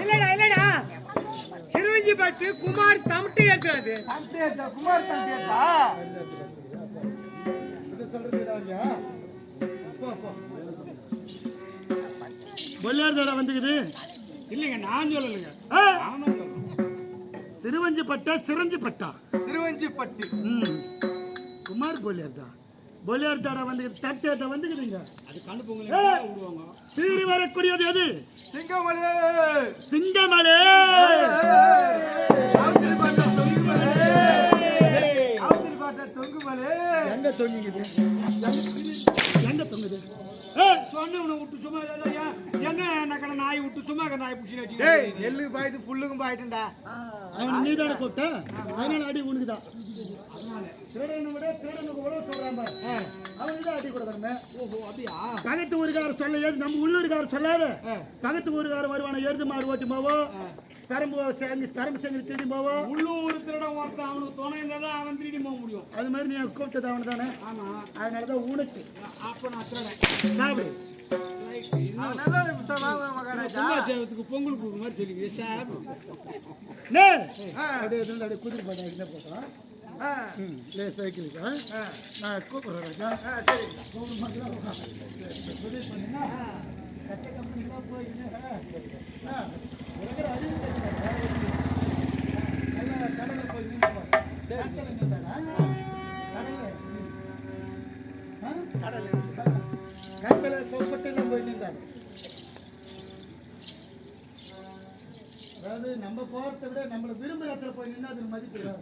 இல்லடா குமார் தமட்டு தம்பேட்டா குமார் தம்பேட்டா இது சொல்றது இல்லையா போ போ. பொள்ளியார் தடை வந்துக்குது. இல்லைங்க நான் சொல்லலைங்க. சிறுவஞ்சி பட்டா சிரஞ்சி பட்டா. திருவஞ்சிப்பட்டி ம். குமார் பொள்ளியார் தான். பொள்ளியார் தடை வந்துக்குது தட்டேட்ட வந்துக்குதுங்க. அது கண்ணு பொங்கல் ஏய். விடுவாங்க. சீறி வரக்கூடியது எது? சிங்கமலே. சிங்கமலே. தொங்குமலே. எங்க தொங்குது எங்க தொங்குது சொன்னவனை விட்டு சும்மா ஏன் என்ன நக்கட நாய் விட்டு சும்மா நாய் பிடிச்சி டேய் வச்சு நெல்லுக்கு பாய்த்து புல்லுக்கும் பாய்ட்டுண்டா அவனை நீ தானே கூப்பிட்ட? அதனால அடி உனக்குதான். திருடனை விட திருடனுக்கு உழவு சொல்றான் பாரு. அவனுக்கு தான் அடி கொடுக்கணுமே ஓஹோ அப்படியா? பக்கத்து ஊருக்கார சொல்ல ஏது நம்ம உள்ளூருக்கார சொல்லாத. பக்கத்து ஊருக்கார வருவான எருது மாடு ஓட்டி போவோம் கரும்பு செங்கி கரும்பு செங்கி திருடி போவோம் உள்ளூர் திருடம் ஒருத்தன் அவனுக்கு துணை இருந்தா தான் அவன் திருடி போக முடியும். அது மாதிரி நீ கூப்பிட்டது அவனு தானே ஆமா. அதனாலதான் உனக்கு. அப்ப நான் திருடன் சாப்பிடு. நல்லா இருக்கு வாங்க மகாராஜா கும்பாசேவத்துக்கு பொங்கல் கொடுக்குற மாதிரி சார் நே அப்படியே அப்படியே குதிரை பாட்டு என்ன போட்டோம் ஆ, ம் லே சைக்கிளுக்கு? ஆ? ஆ, நான் கூப்பிடுறேன் ராஜா. ஆ, சரி. கடலை சொப்பட்டு போய் நின்றாரு அதாவது நம்ம போறதை விட நம்மள விரும்புற இடத்துல போய் நின்னா அதுக்கு மதிப்பு வேற.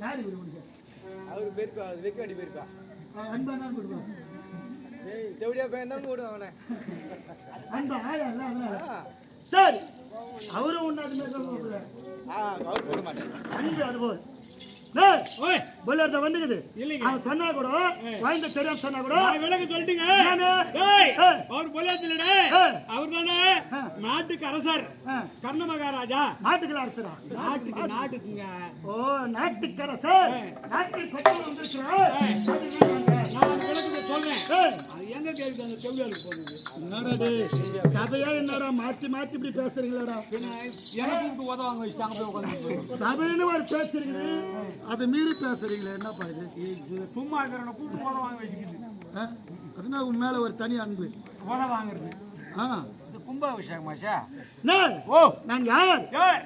யாரு இவரு உனக்கு? அவரு போயிருப்பா அது வெக்க அடி போயிருப்பா ஆ, அன்பா நான் கொடுப்பேன். ஏய் தேவடியா பையன் தான் விடுவான் அவனை அன்பா ஆயா இல்ல அதனால. சரி அவரும் ஒண்ணு அது மாதிரி தான் கூப்பிடுறாரு. அவர் போட மாட்டேன் அன்பு டேய், ஓய். பொல்லார்ட்ட வந்துக்குது. அவன் சொன்னா கூட வாய்ந்த தெரியாம சொன்னா கூட விளக்க சொல்லிட்டுங்க. அவர் பொல்லாத்திலடே ஏய். அவர் தானே. நாட்டுக்கு அரசர். கர்ண மகாராஜா. நாட்டுக்கு அரசரா? நாட்டுக்கு நாட்டுக்குங்க. ஓ நாட்டுக்கரசர் நாட்டில் பெற்றோர் வந்திருக்கிறார். எங்க கேள்வி அந்த செவ்வியாளுக்கு போனது. என்னடா டேய் சபையா என்னடா? மாத்தி மாத்தி இப்படி பேசுறீங்களாடா? எனக்கு கூப்பிட்டு உதவாங்க வச்சுட்டாங்க போய் உட்காந்து சபைன்னு ஒரு இருக்குது. அதை மீறி பேசுறீங்களே என்னப்பா இது? சும்மா இருக்கிறவனை கூப்பிட்டு உதவாங்க வச்சுக்கிது? அதுனா உன் மேல ஒரு தனி அன்பு. உத வாங்குறது ஆ. கும்பாபிஷேகம் மாஷா ஓ. நான் யார்?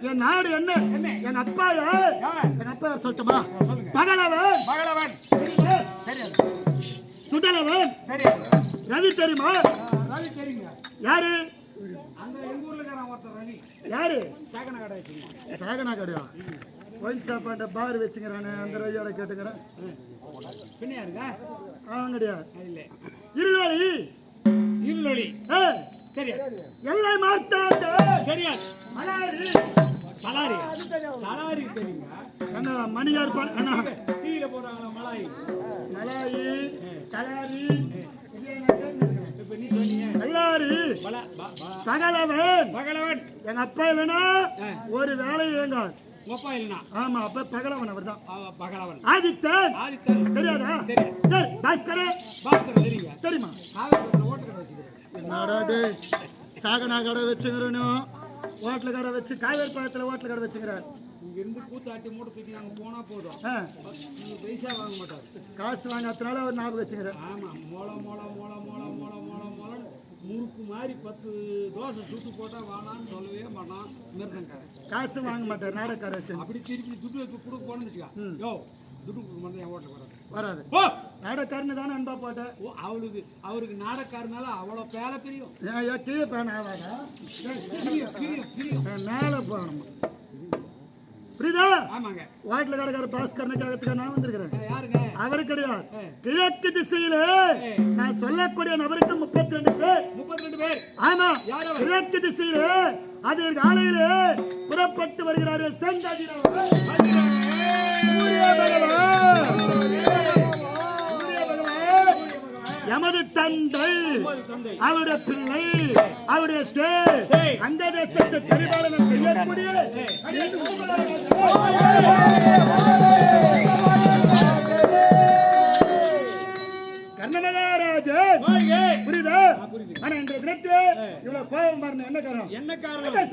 என் நாடு என்ன? என் அப்பா யார்? என் அப்பா சொல்லட்டுமா? பகலவன். மகளவன் தெரியாது. சுடலவன். ரவி தெரியுமா? ரவி தெரியுங்க. யாரு? அந்த எங்க ஊர்ல இருக்கிறான் ஒருத்தர் ரவி. யாரு? சேகன கடை வச்சுருக்கோம் சாகனா கடையா? ஒயின் சாப்பாண்ட பார் வச்சுக்கிறானே அந்த ரவியோட கேட்டுக்கிறேன். பின்ன யாருங்க அவன் கிடையாது இல்லை. இருளொளி. இருளொளி. ஏய், தெரியாது. எல்லை மார்த்தாண்ட தெரியாது. மலாரி. தலாரி தலாரி தெரியுங்க. அண்ணா மணியார் அண்ணா. டீல போடுறாங்களா மலாய் மலாயி கலாரி கல்லாரி பகலவன் பகலவன் எங்க அப்பா இல்லைன்னா ஒரு வேலை இயங்காது ஒப்பா இல்லைனா ஆமா அப்ப பகலவன் அவர் தான் பகலவன் ஆதித்தன். ஆதித்தன். தெரியாதா. சரி பாஸ்கரன் பாஸ்கர் தெரியுங்க. தெரியுமா? என்னடா டேய் சாகனா கடை வச்சுக்கிறனும் ஹோட்டல் கடை வச்சு காவேரி பக்கத்தில் ஹோட்டல் கடை வச்சுக்கிறார். இங்க இருந்து கூத்தாட்டி மூட்டை தூக்கி நாங்க போனா போதும். பைசா வாங்க மாட்டாரு. காசு வாங்காதனால ஒரு ஞாபகம் வச்சுக்கிறார். ஆமா மொள மொள மொள மொள மொள மொள மொள. முறுக்கு மாதிரி பத்து தோசை சுட்டு போட்டா வானான்னு சொல்லவே மாட்டான் மிருதங்காரன் காசு வாங்க மாட்டார் நாடகக்கார வச்சு அப்படி திருப்பி துட்டு வச்சு கொடுக்க போனேன்னு வச்சுக்கோ யோ துட்டு கொடுக்க மாட்டேன் என் ஓட்ட வராது. வராது. ஓ! நாடகக்காரனு தானே அன்பா போட்டேன் ஓ அவளுக்கு அவருக்கு நாடக்காரனால அவ்வளோ பேர பிரியும். ஏன் ஏன் கீழே பேன ஆகாதா பிரியும் பிரியும் பிரியும். நான் மேலே போகணும்? புரியுதா? ஆமாங்க. ஹோட்டல் கடைக்கார பாஸ்கரனுக்காகத்துக்காக நான் வந்திருக்கிறேன். யாருங்க? அவரு கிடையாது. கிழக்கு திசையிலே நான் சொல்லக்கூடிய நபருக்கு முப்பத்தி ரெண்டு பேர். முப்பத்தி ரெண்டு பேர். ஆமா? கிழக்கு திசையிலே அது காலையிலே புறப்பட்டு வருகிறார்கள் செங்காஜி அவருடைய பிள்ளை அவருடைய சே. அந்த தேசத்தை பரிபாலனம் செய்யக்கூடிய கர்ணமகாராஜன். புரியுதா. ஆனா இந்த தினத்து இவ்வளவு கோபம் பாருங்க என்ன காரணம்? என்ன காரணம்? அந்த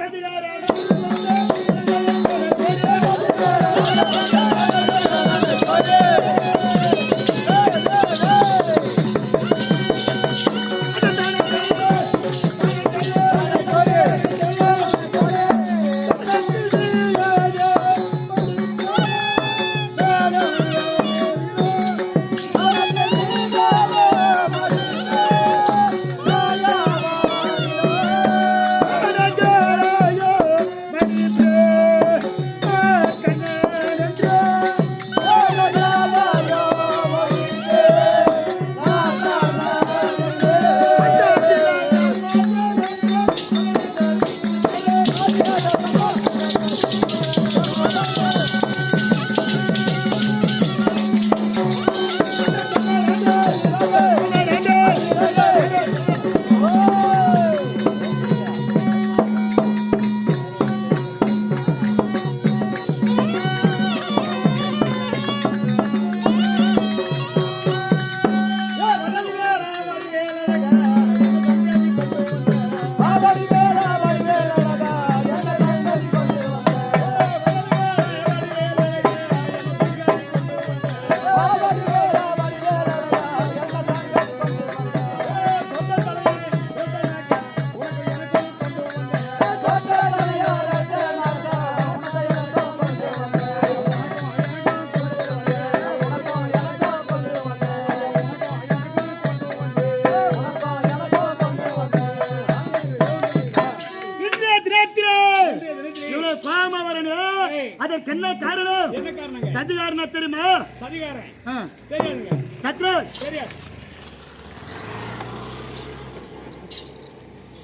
சதிகாரன் ஆ, தெரியாதுங்க. சத்ரு தெரியாது.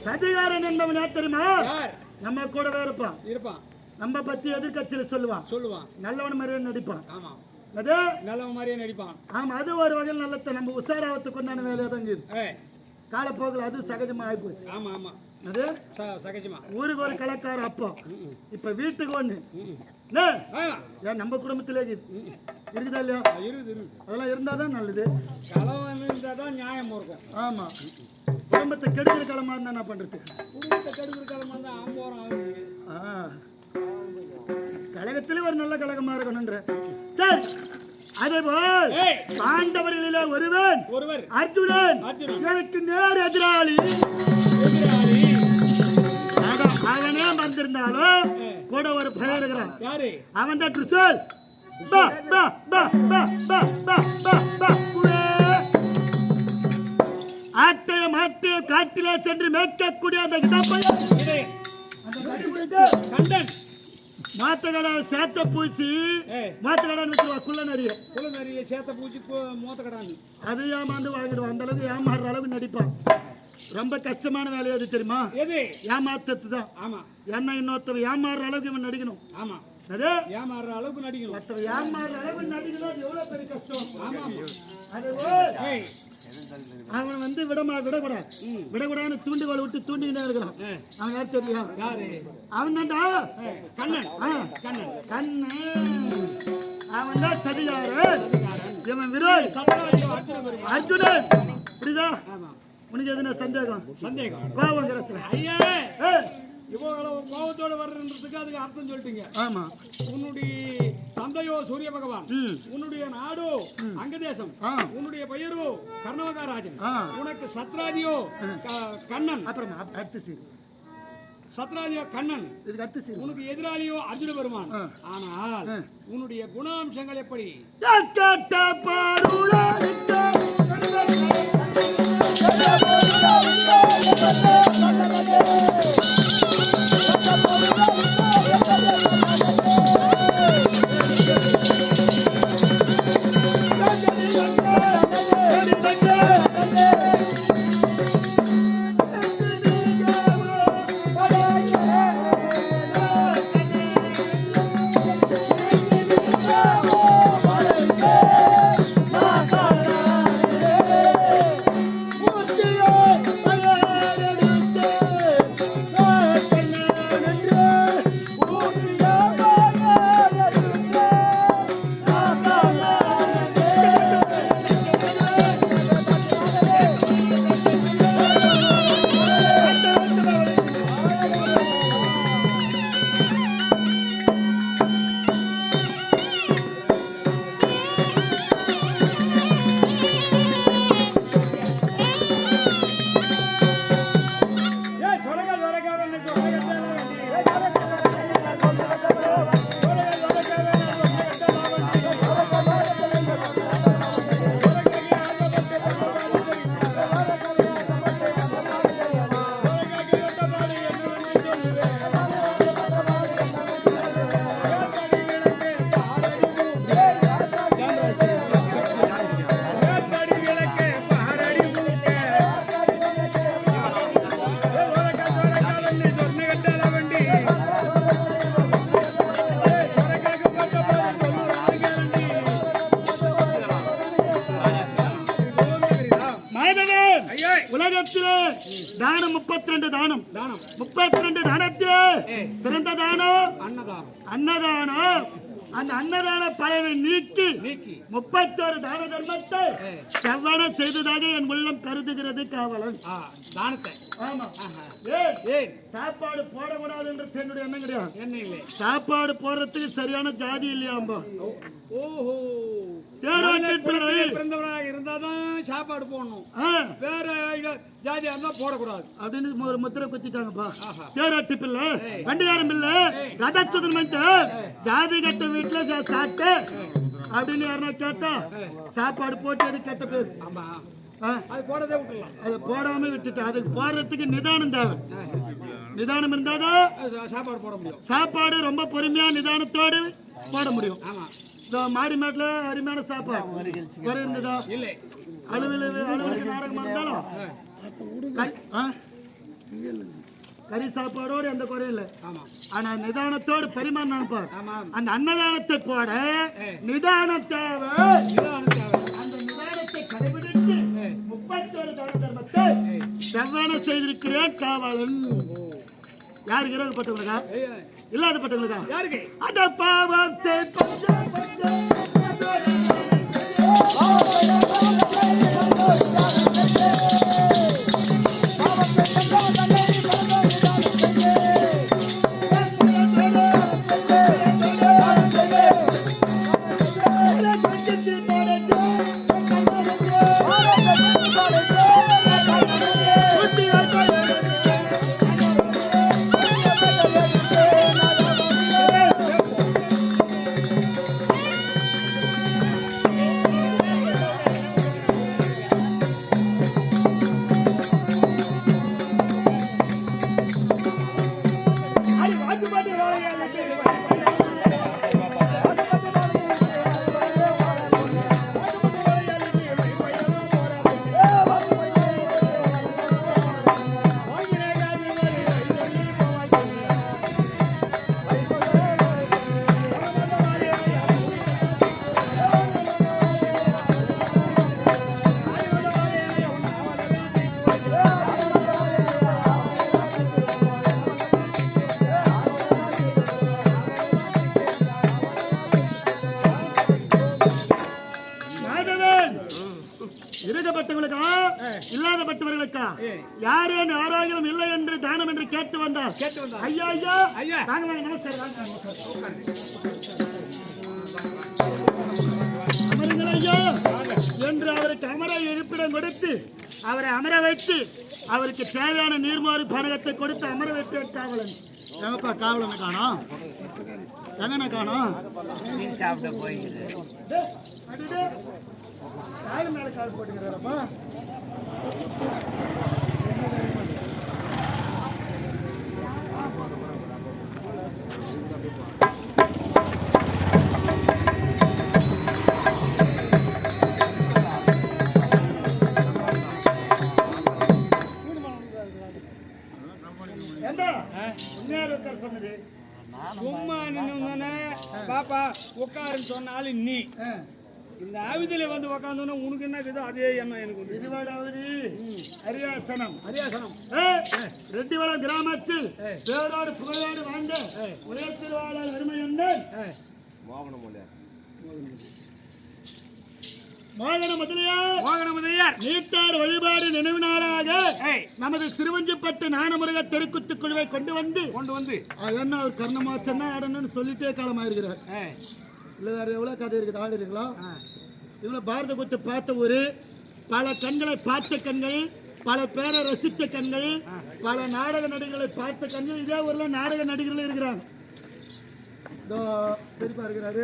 சதிகாரன் என்பவன் யார் தெரியுமா? நம்ம கூடவே இருப்பான். இருப்பான். நம்ம பத்தி எதிர்க்கட்சியில சொல்லுவான். சொல்லுவான். நல்லவன் மாதிரியே நடிப்பான். ஆமா. அது நல்லவன் மாதிரியே நடிப்பான். ஆமா அது ஒரு வகையில் நல்லத நம்ம உஷாராவத்துக்கு உண்டான வேலையா இருக்குது ஏய். காலப்போக்கில் அது சகஜமா ஆயிப்போச்சு. ஆமா ஆமா. அது சகஜமா. ஊருக்கு ஒரு கலக்கார அப்போ. இப்ப வீட்டுக்கு ஒண்ணு. ஏன் நம்ம குடும்பத்திலே இருக்குது இருக்குதா இல்லையா? இருக்குது அதெல்லாம் இருந்தால் தான் நல்லது. கிழவன் இருந்தால் தான் நியாயம் இருக்கும். ஆமாம் குடும்பத்தை கெடுக்கிற கிழமா இருந்தால் என்ன பண்ணுறது குடும்பத்தை கெடுக்கிற கிழமா இருந்தால் ஆம்போரம் ஆ. கழகத்திலே ஒரு நல்ல கழகமாக இருக்கணுன்ற சரி. அதேபோல் பாண்டவர்களிலே ஒருவன் ஒருவர். அர்ஜுனன். எனக்கு நேர் எதிராளி. அவனே வந்திருந்தாலும் கூட ஒரு பயம் இருக்கிறான். அவன் தான் ட்ரிசல் பா பா ஆட்டைய மாட்டிய காட்டிலே சென்று மேய்க்கக்கூடிய அந்த கண்டன். மாத்தகடை சேத்த பூசி ஏய் மாத்தகடை வச்சிருவா குள்ள நிறைய குல நிறைய சேத்த பூச்சி கு- மூத்த கடாந்து அது ஏமாந்து வாங்கிடுவான். அந்த அளவுக்கு ஏமாறுற அளவுக்கு நடிப்பான். ரொம்ப கஷ்டமான வேலை அது தெரியுமா? எது? ஏமாத்தத்து தான் ஆமா. என்ன இன்னொருத்தவ ஏமாறுற அளவுக்கு இவன் நடிக்கணும். ஆமா. ஏமாறுற அளவுக்கு நடிக்கணும். மற்றவ ஏமாறுற அளவுக்கு நடிக்கணும் அது எவ்வளவு பெரிய கஷ்டம்? ஆமா ஆமா. அது ஏய். அவன் வந்து விடமா விடக்கூடாது. விடக்கூடாதுன்னு தூண்டுகோல் விட்டு தூண்டிக்கிட்டே இருக்கிறான். அவன் யார் தெரியும்? யாரு? அவன் தான்டா. கண்ணன். கண்ணன். கண்ணு அவன் தான் சதிகாரு இவன் விரோய் அர்ஜுனன் புரியுதா? உனக்கு எதுனா சந்தேகம்? சந்தேகம். கோபங்கிறத்துல ஐயா! ஏய், இவ்வளவு கோபத்தோட வர்றதுக்கு அதுக்கு அர்த்தம் சொல்லிட்டீங்க ஆமா உன்னுடைய தந்தையோ சூரிய பகவான். உன்னுடைய நாடோ அங்கதேசம். உன்னுடைய பெயரோ கர்ணவகாராஜன். உனக்கு சத்ராஜியோ கண்ணன் அப்புறமா அப்- அடுத்த சீன் சத்ராஜியோ கண்ணன் இதுக்கு அடுத்த சீன் உனக்கு எதிராளியோ அர்ஜுன பெருமான். ஆனால். உன்னுடைய குணாம்சங்கள் எப்படி அன்னதானம். அந்த அன்னதான பயனை நீக்கி நீக்கி. முப்பத்தோரு தான தர்மத்தை. செவ்வன செய்ததாக என் உள்ளம் கருதுகிறது காவலன். தானத்தை. ஆமா. சாப்பாடு போடக்கூடாது என்று என்னுடைய எண்ணம் கிடையாது சாப்பாடு போடுறதுக்கு சரியான ஜாதி இல்லையாம்பா. ஓஹோ. பிறந்தவனாக இருந்தாதான் சாப்பாடு போடணும். வேற ஜாதியா இருந்தா போடக்கூடாது. அப்படின்னு ஒரு முத்திரை குத்திட்டாங்கப்பா. தேரோட்டி பிள்ளை? வண்டியாரம் பிள்ளை? ரதச்சுதன் வந்து ஜாதி கட்ட வீட்டுல சாப்பிட்டு அப்படின்னு யாருன்னா கேட்டா சாப்பாடு போட்டு அது கெட்ட பேர்? ஆமா. அது போடதே விட்டுடலாம். அதை போடாம விட்டுட்டு அதுக்கு போடுறதுக்கு நிதானம் தேவை. நிதானம் இருந்தாதான் சாப்பாடு போட முடியும். சாப்பாடு ரொம்ப பொறுமையா நிதானத்தோடு போட முடியும். ஆமா. மாடி மேட்ல அருமையான சாப்பாடு. குறை இருந்ததா? இல்லை. அலுவலக அலுவலக நாடகமா இருந்தாலும் கறி- ஆ? கறி சாப்பாடோடு எந்த குறையும் இல்லை. ஆமா. ஆனா நிதானத்தோடு பரிமாறினான் பார். அந்த அன்னதானத்தை போட நிதானம் தேவை. அந்த நிதானத்தை கடைபிடித்து முப்பத்தோரு தான தர்மத்தை செவ்வன செய்திருக்கிறேன் காவலன். யாருக்கு ஏய், இல்லாதப்பட்டவங்களுக்கா யாருக்கு? அத பாவம் செய் Oh! கேட்டு வந்தார் கேட்டு வந்தார். ஐயா ஐயா ஐயா. வாங்க வாங்க நமஸ்காரம். அமருங்கள் ஐயா என்று அவருக்கு அமர இருப்பிடம் கொடுத்து அவரை அமர வைத்து அவருக்கு தேவையான நீர்மாறு பணகத்தை கொடுத்து அமர வைத்து காவலன் எங்கப்பா காவலனை காணோம் எங்கன காணோம் டேய், அடடே. காலு மேல கால் போட்டுக்கிறாரப்பா உட்காருன்னு சொன்னாலும் நீ. இந்த ஆயுதில வந்து உக்காந்தோன்னா உனக்கு என்ன இருக்குதோ அதே எண்ணம் எனக்கு இதுவாடாவது அரியாசனம். அரியாசனம். ரெட்டிவளம் கிராமத்தில் பேரோடு புகழோடு வாழ்ந்த உலகத்தில் வாழ மோகன முதலியார். மோகன முதலியார். நீத்தார் வழிபாடு நினைவு நாளாக நமது சிறுவஞ்சிப்பட்டு நாணமுருக தெருக்குத்து குழுவை கொண்டு வந்து கொண்டு வந்து. என்ன அவர் கர்ணமாச்சன்னா ஆடணும்னு சொல்லிட்டே காலமாயிருக்கிறார். இல்லை வேற எவ்வளோ கதை இருக்குது ஆடு இருக்கலாம் ஆ, இவ்வளோ பாரத குத்து பார்த்த ஒரு பல கண்களை பார்த்த கண்கள் பல பேரை ரசித்த கண்கள் பல நாடக நடிகர்களை பார்த்த கண்கள் இதே ஊர்ல நாடக நடிகர்கள் இருக்கிறாங்க. இதோ பெரியப்பா இருக்கிறாரு.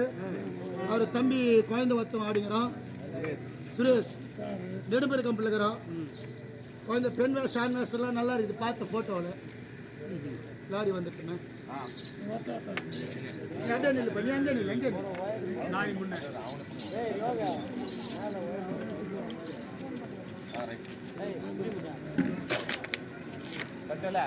அவர் தம்பி குழந்தை ஒருத்தன் ஆடிங்கிறான். சுரேஷ். நெடும்பெரு கம்பில் இருக்கிறான். குழந்தை பெண் ஆண் வேஷம் எல்லாம் நல்லா இருக்குது பார்த்த ஃபோட்டோவில் லாரி வந்துட்டுமே. எங்கே நில்லு பண்ணி எங்கே நில்லு எங்கே நில்லு நாளை முன்னே கட்டல